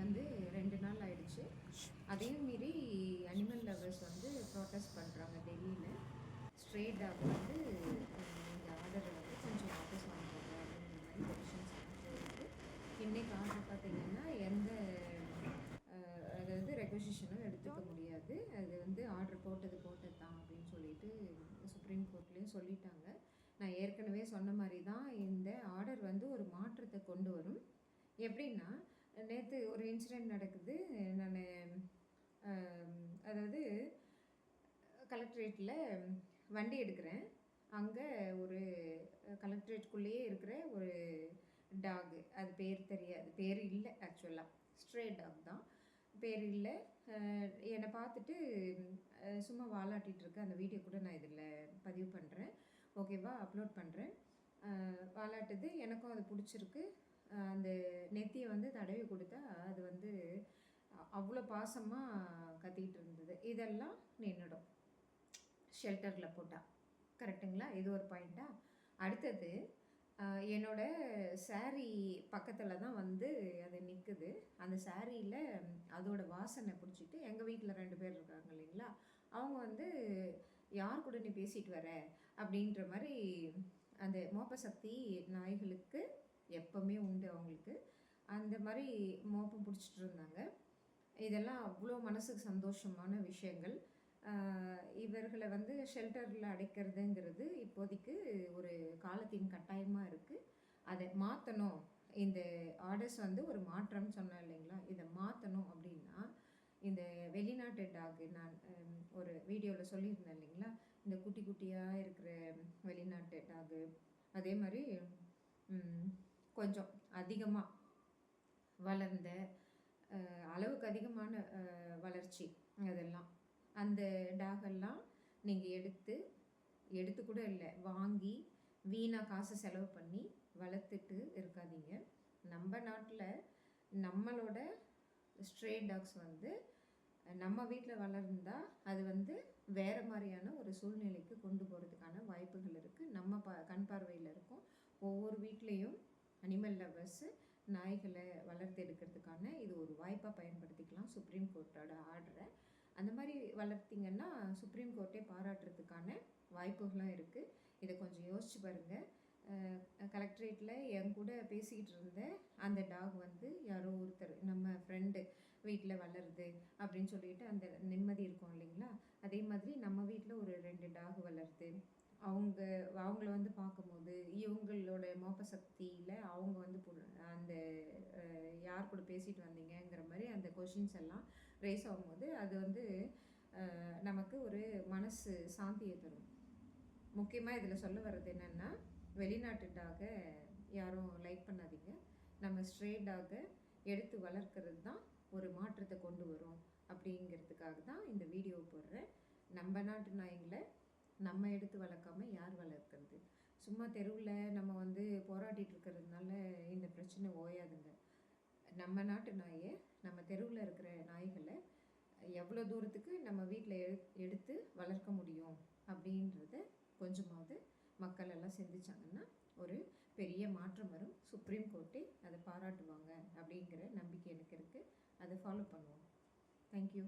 வந்து ரெண்டு நாள் ஆயிடுச்சு. அதையும் மீறி அனிமல் லவர்ஸ் வந்து ப்ரோட்டஸ்ட் பண்ணுறாங்க டெல்லியில். ஸ்ட்ரேட் டாக் வந்து இந்த ஆர்டரை வந்து கொஞ்சம் வாபஸ் வாங்குவாங்க அப்படின்ற மாதிரி பெட்டிஷன்ஸ் போயிருக்கு இன்றைக்கு ஆர்டர் பார்த்திங்கன்னா எந்த அதாவது ரெக்வசிஷனும் எடுத்துக்க முடியாது. அது வந்து ஆர்டர் போட்டது போட்டது தான் அப்படின்னு சொல்லிட்டு சுப்ரீம் கோர்ட்லேயும் சொல்லிட்டாங்க. நான் ஏற்கனவே சொன்ன மாதிரி தான் இந்த ஆர்டர் வந்து ஒரு எப்படின்னா நேற்று ஒரு இன்சிடெண்ட் நடக்குது. நான் அதாவது கலெக்டரேட்டில் வண்டி எடுக்கிறேன். அங்கே ஒரு கலெக்டரேட்குள்ளேயே இருக்கிற ஒரு டாகு அது பேர் தெரியாது பேர் இல்லை ஆக்சுவலாக ஸ்ட்ரே டாக் தான். பேர் இல்லை. என்னை பார்த்துட்டு சும்மா வாலாட்டிட்டு இருக்க. அந்த வீடியோ கூட நான் இதில் பதிவு பண்ணுறேன் ஓகேவா அப்லோட் பண்ணுறேன் வாலாட்டுது. எனக்கும் அது பிடிச்சிருக்கு. அந்த நெத்தியை வந்து தடவி கொடுத்தா அது வந்து அவ்வளோ பாசமாக கத்திக்கிட்டு இருந்தது. இதெல்லாம் நின்றுடும் ஷெல்டரில் போட்டால் கரெக்டுங்களா இது ஒரு பாயிண்ட்டா அடுத்தது என்னோட saree பக்கத்தில் தான் வந்து அது நிற்குது அந்த சாரியில் அதோட வாசனை பிடிச்சிட்டு எங்கள் வீட்டில் ரெண்டு பேர் இருக்காங்க இல்லைங்களா? அவங்க வந்து யார் கூட நீ பேசிட்டு வர? அப்படின்ற மாதிரி அந்த மோப்ப சக்தி நாய்களுக்கு எப்பவுமே உண்டு அவங்களுக்கு. அந்த மாதிரி மோப்பம் பிடிச்சிட்டு இருந்தாங்க. இதெல்லாம் அவ்வளோ மனசுக்கு சந்தோஷமான விஷயங்கள். இவர்களை வந்து ஷெல்டரில் அடைக்கிறதுங்கிறது இப்போதைக்கு ஒரு காலத்தின் கட்டாயமாக இருக்குது அதை மாற்றணும் இந்த ஆர்டர்ஸ் வந்து ஒரு மாற்றம்னு சொன்னேன் இல்லைங்களா? இதை மாற்றணும் அப்படின்னா இந்த வெளிநாட்டு டாக் நான் ஒரு வீடியோவில் சொல்லியிருந்தேன் இல்லைங்களா? இந்த குட்டி குட்டியாக இருக்கிற வெளிநாட்டு டாகு அதே மாதிரி கொஞ்சம் அதிகமாக வளர்ந்த அளவுக்கு அதிகமான வளர்ச்சி அதெல்லாம். அந்த டாகெல்லாம் நீங்கள் எடுத்து எடுத்து கூட இல்லை வாங்கி வீணாக காசு செலவு பண்ணி வளர்த்துட்டு இருக்காதீங்க. நம்ம நாட்டில் நம்மளோட ஸ்ட்ரே டாக்ஸ் வந்து நம்ம வீட்டில் வளர்ந்தால் அது வந்து வேறு மாதிரியான ஒரு சூழ்நிலைக்கு கொண்டு போகிறதுக்கான வாய்ப்புகள் இருக்குது நம்ம ப கண் பார்வையில் இருக்கும். ஒவ்வொரு வீட்லேயும் அனிமல் லவர்ஸு நாய்களை வளர்த்து எடுக்கிறதுக்கான இது ஒரு வாய்ப்பாக பயன்படுத்திக்கலாம். சுப்ரீம் கோர்ட்டோட ஆர்டரை அந்த மாதிரி வளர்த்திங்கன்னா சுப்ரீம் கோர்ட்டே பாராட்டுறதுக்கான வாய்ப்புகளும் இருக்குது இதை கொஞ்சம் யோசிச்சு பாருங்கள் கலெக்ட்ரேட்டில் என் கூட பேசிக்கிட்டு இருந்த அந்த டாக் வந்து யாரோ ஒருத்தர் நம்ம ஃப்ரெண்டு வீட்டில் வளருது அப்படின்னு சொல்லிட்டு அந்த நிம்மதி இருக்கும் இல்லைங்களா? அதே மாதிரி நம்ம வீட்டில் ஒரு ரெண்டு டாக் வளருது. அவங்க அவங்கள வந்து பார்க்கும்போது இவங்களோட மோப்ப சக்தியில் அவங்க வந்து அந்த யார் கூட பேசிட்டு வந்தீங்கங்கிற மாதிரி அந்த கொஷின்ஸ் எல்லாம் ரேஸ் ஆகும்போது அது வந்து நமக்கு ஒரு மனசு சாந்தியை தரும். முக்கியமாக இதில் சொல்ல வர்றது என்னென்னா வெளிநாட்டு டாகை யாரும் லைக் பண்ணாதீங்க. நம்ம ஸ்ட்ரே டாகை எடுத்து வளர்க்குறது தான் ஒரு மாற்றத்தை கொண்டு வரும். அப்படிங்கிறதுக்காக தான் இந்த வீடியோ போடுறேன். நம்ம நாட்டு நாய்ங்களை நம்ம எடுத்து வளர்க்காம யார் வளர்க்குறது? சும்மா தெருவில் நம்ம வந்து போராடிட்டு இருக்கிறதுனால இந்த பிரச்சனை ஓயாதுங்க. நம்ம நாட்டு நாயை நம்ம தெருவில் இருக்கிற நாய்களை எவ்வளோ தூரத்துக்கு நம்ம வீட்டில் எடுத்து வளர்க்க முடியும் அப்படின்றத கொஞ்சமாவது மக்கள் எல்லாம் சிந்திச்சாங்கன்னா ஒரு பெரிய மாற்றம் வரும். சுப்ரீம் கோர்ட்டே அதை பாராட்டுவாங்க அப்படிங்கிற நம்பிக்கை எனக்கு இருக்குது அதை ஃபாலோ பண்ணுவோம். தேங்க்யூ